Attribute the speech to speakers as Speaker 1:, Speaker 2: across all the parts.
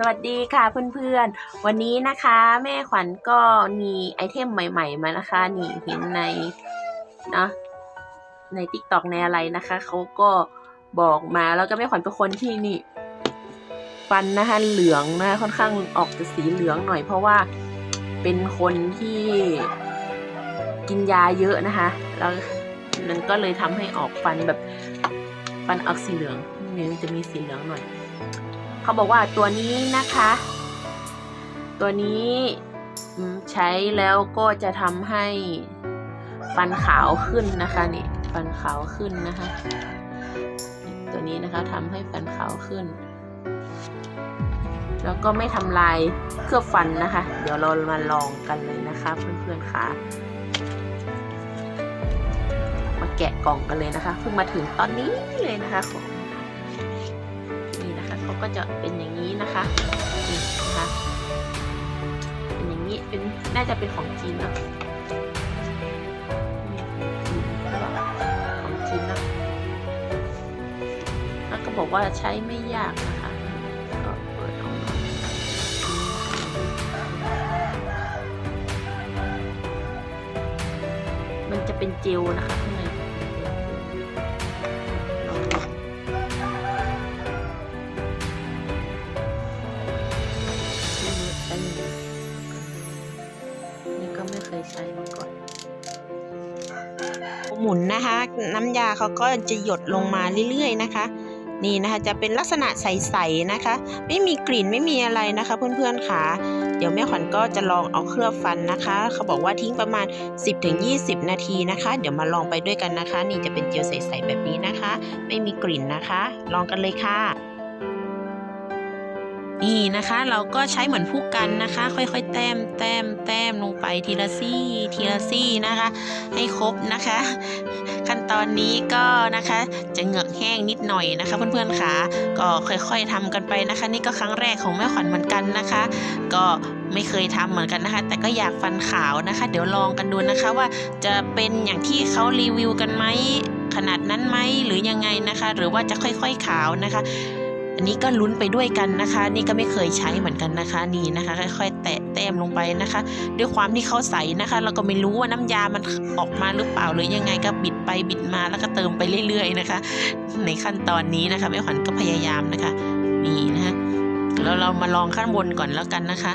Speaker 1: สวัสดีค่ะเพื่อนๆ วันนี้นะคะแม่ขวัญก็มีไอเทมใหม่ ๆ มานะคะ นี่เห็นในเนาะใน t ิ k t o k ในอะไรนะคะ เขาก็บอกมาแล้วก็แม่ขวัญเป็นคนที่นี่ ฟันนะคะเหลืองนะค่อนข้างออกจะสีเหลืองหน่อย เพราะว่าเป็นคนที่กินยาเยอะนะคะ แล้วมันก็เลยทำให้ออกฟันแบบฟันออกสีเหลืองนี่จะมีสีเหลืองหน่อย เขาบอกว่าตัวนี้นะคะ ตัวนี้ใช้แล้วก็จะทำให้ฟันขาวขึ้นนะคะนี่ฟันขาวขึ้นนะคะ ตัวนี้นะคะทำให้ฟันขาวขึ้น แล้วก็ไม่ทำลายเคลือบฟันนะคะ เดี๋ยวเรามาลองกันเลยนะคะเพื่อนๆค่ะมาแกะกล่องกันเลยนะคะเพิ่งมาถึงตอนนี้เลยนะคะของ ก็จะเป็นอย่างนี้นะคะนี่นะคะเป็นอย่างนี้เป็นน่าจะเป็นของจีนนะนี่ใช่ปะของจีนนะแล้วก็บอกว่าใช้ไม่ยากนะคะก็เปิดออกมามันจะเป็นเจลนะคะ
Speaker 2: หมุนนะคะ น้ำยาเขาก็จะหยดลงมาเรื่อยๆนะคะนี่นะคะจะเป็นลักษณะใสๆนะคะ ไม่มีกลิ่นไม่มีอะไรนะคะ เพื่อนๆค่ะ เดี๋ยวแม่ขวัญก็จะลองเอาเคลือบฟันนะคะ เขาบอกว่าทิ้งประมาณ 10-20 นาทีนะคะ เดี๋ยวมาลองไปด้วยกันนะคะ นี่จะเป็นเจลใสๆแบบนี้นะคะ ไม่มีกลิ่นนะคะ ลองกันเลยค่ะ นี่นะคะเราก็ใช้เหมือนผู้กันนะคะ ค่อยๆ แต้มแต้มแต้มลงไปทีละซี่ทีละซี่นะคะ ให้ครบนะคะ ขั้นตอนนี้ก็นะคะจะเหงือกแห้งนิดหน่อยนะคะ เพื่อนๆค่ะก็ค่อยๆทำกันไปนะคะ นี่ก็ครั้งแรกของแม่ขวัญเหมือนกันนะคะ ก็ไม่เคยทำเหมือนกันนะคะ แต่ก็อยากฟันขาวนะคะ เดี๋ยวลองกันดูนะคะว่าจะเป็นอย่างที่เขารีวิวกันไหมขนาดนั้นไหมหรือยังไงนะคะ หรือว่าจะค่อยๆขาวนะคะ อันนี้ก็ลุ้นไปด้วยกันนะคะ นี่ก็ไม่เคยใช้เหมือนกันนะคะนี่นะคะ ค่อยๆ แตะแต้มลงไปนะคะ ด้วยความที่เขาใสนะคะ เราก็ไม่รู้ว่าน้ำยามันออกมาหรือเปล่าหรือยังไงก็บิดไปบิดมาแล้วก็เติมไปเรื่อย ๆนะคะ ในขั้นตอนนี้นะคะแม่ขวัญก็พยายามนะคะนี่นะคะแล้วเรามาลองขั้นบนก่อนแล้วกันนะคะ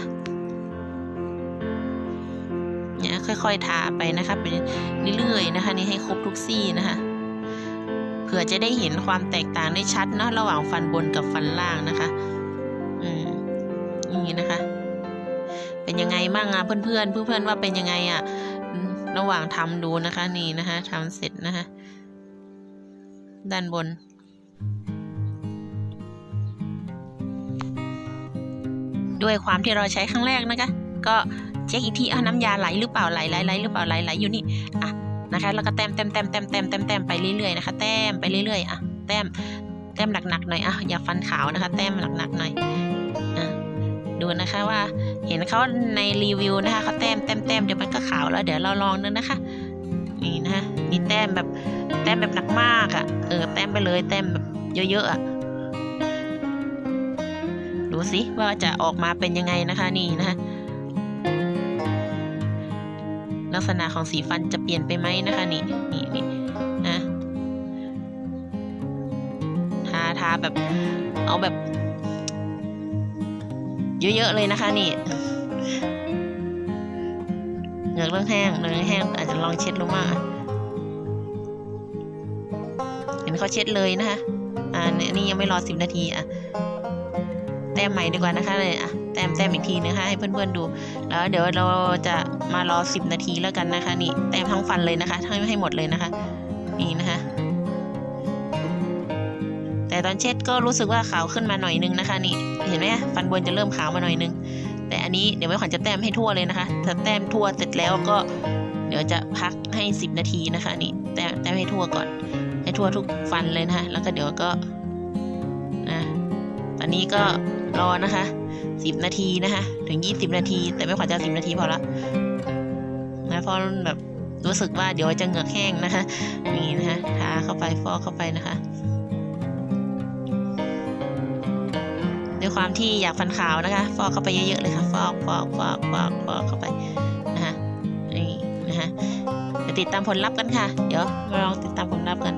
Speaker 2: เนี่ยค่อยๆทาไปนะคะไปเรื่อยๆนะคะ นี่ให้ครบทุกซี่นะคะ ผื่อจะได้เห็นความแตกต่างได้ชัดเนาะระหว่างฟันบนกับฟันล่างนะคะอืมนี่นะคะ เป็นยังไงบ้างอะเพื่อนๆเพื่อนๆว่าเป็นยังไงอะระหว่างทำดูนะคะนี่นะคะทำเสร็จนะคะด้านบนด้วยความที่เราใช้ครั้งแรกนะคะ ก็เช็คอีกทีอะน้ำยาไหลหรือเปล่าไหลไหลไหลหรือเปล่าไหลไหลอยู่นี่อะ นะคะ แล้วก็แต้มแต้มแต้มแต้มแต้มแต้มแต้มไปเรื่อยๆนะคะแต้มไปเรื่อยๆอะแต้มแต้มหนักๆหน่อยอะอย่าฟันขาวนะคะ แต้มหนักๆหน่อยอะดูนะคะว่าเห็นเขาในรีวิวนะคะเขาแต้มแต้มแต้มเดี๋ยวมันก็ขาวแล้วเดี๋ยวเราลองนึงนะคะนี่นะคะนี่แต้มแบบแต้มแบบหนักมากอะ่ะเออแต้มไปเลยแต้มแบบเยอะๆอะ่ะดูสิว่าจะออกมาเป็นยังไงนะคะนี่นะคะ ลักษณะของสีฟันจะเปลี่ยนไปไหมนะคะนี่นี่นี่นะทาทาแบบเอาแบบ เยอะๆเลยนะคะนี่เหงือกเรื่องแห้งเหงือกแห้งอาจจะลองเช็ดลงมาเห็นเขาเช็ดเลยนะคะอ่าเนี่ยนี่ยังไม่รอสิบนาทีอะแต้มใหม่ดีกว่านะคะเลยอะ แต้มแต้มอีกทีนะคะ ให้เพื่อนๆดู แล้วเดี๋ยวเราจะมารอสิบนาทีแล้วกันนะคะ นี่แต้มทั้งฟันเลยนะคะทั้งให้หมดเลยนะคะ นี่นะคะ แต่ตอนเช็ดก็รู้สึกว่าขาวขึ้นมาหน่อยนึงนะคะ นี่เห็นไหมฟันบนจะเริ่มขาวมาหน่อยนึง แต่อันนี้เดี๋ยวแม่ขวัญจะแต้มให้ทั่วเลยนะคะถ้าแต้มทั่วเสร็จแล้วก็ เดี๋ยวจะพักให้สิบนาทีนะคะ นี่แต้มแต้มให้ทั่วก่อน ให้ทั่วทุกฟันเลยนะคะ แล้วก็เดี๋ยวก็นะตอนนี้ก็รอนะคะ สิบนาทีนะคะถึงยี่สิบนาที แต่แม่ขวัญจะสิบนาทีพอละนะเพราะแบบรู้สึกว่าเดี๋ยวจะเหงือกแห้งนะคะนี่นะคะทาเข้าไปฟอกเข้าไปนะคะด้วยความที่อยากฟันขาวนะคะ ฟอกเข้าไปเยอะๆเลยค่ะ ฟอกฟอกฟอกฟอกฟอกเข้าไปนะคะนี่นะคะติดตามผลลัพธ์กันค่ะ เดี๋ยวมาลองติดตามผลลัพธ์กัน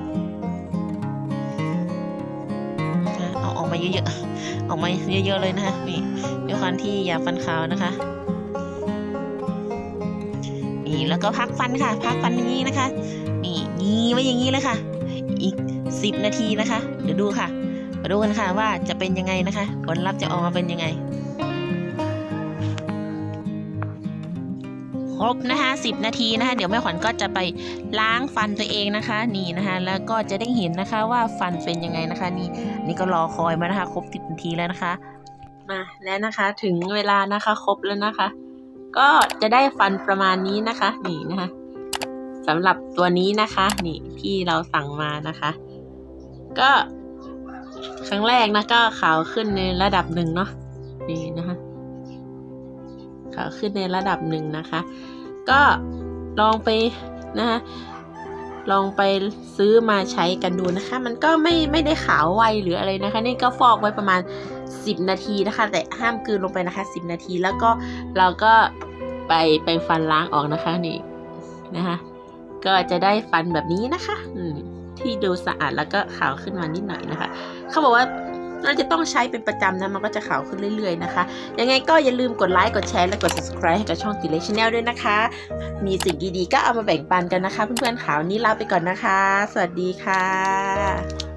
Speaker 2: มาเยอะๆ ออกมาเยอะๆเลยนะคะนี่ด้วยความที่อยากฟันขาวนะคะนี่แล้วก็พักฟันค่ะ พักฟันอย่างนี้นะคะนี่ยีไว้อย่างนี้เลยค่ะ อีกสิบนาทีนะคะ เดี๋ยวดูค่ะมาดูกันค่ะว่าจะเป็นยังไงนะคะ ผลลัพธ์จะออกมาเป็นยังไง ครบนะคะสิบนาทีนะคะ เดี๋ยวแม่ขวัญก็จะไปล้างฟันตัวเองนะคะนี่นะคะ แล้วก็จะได้เห็นนะคะว่าฟันเป็นยังไงนะคะ นี่นี่ก็รอคอยมานะคะครบสิบนาทีแล้วนะคะ
Speaker 1: มาแล้วนะคะถึงเวลานะคะครบแล้วนะคะ ก็จะได้ฟันประมาณนี้นะคะนี่นะคะสำหรับตัวนี้นะคะ นี่ที่เราสั่งมานะคะ ก็ครั้งแรกนะก็ขาวขึ้นในระดับหนึ่งเนาะนี่นะคะ ขาขึ้นในระดับหนึ่งนะคะ ก็ลองไปนะคะลองไปซื้อมาใช้กันดูนะคะ มันก็ไม่ไม่ได้ขาวไวหรืออะไรนะคะ นี่ก็ฟอกไว้ประมาณ 10 นาทีนะคะ แต่ห้ามกืนลงไปนะคะ 10 นาทีแล้วก็เราก็ไปไปฟันล้างออกนะคะนี่นะคะก็จะได้ฟันแบบนี้นะคะที่ดูสะอาดแล้วก็ขาวขึ้นมานิดหน่อยนะคะ เขาบอกว่า เราจะต้องใช้เป็นประจำนะ มันก็จะขาวขึ้นเรื่อยๆนะคะ ยังไงก็อย่าลืมกดไลค์ กดแชร์ และกด subscribe ให้กับช่องติเลชแนลด้วยนะคะ มีสิ่งดีๆ ก็เอามาแบ่งปันกันนะคะ เพื่อนๆขาวนี้ลาไปก่อนนะคะ สวัสดีค่ะ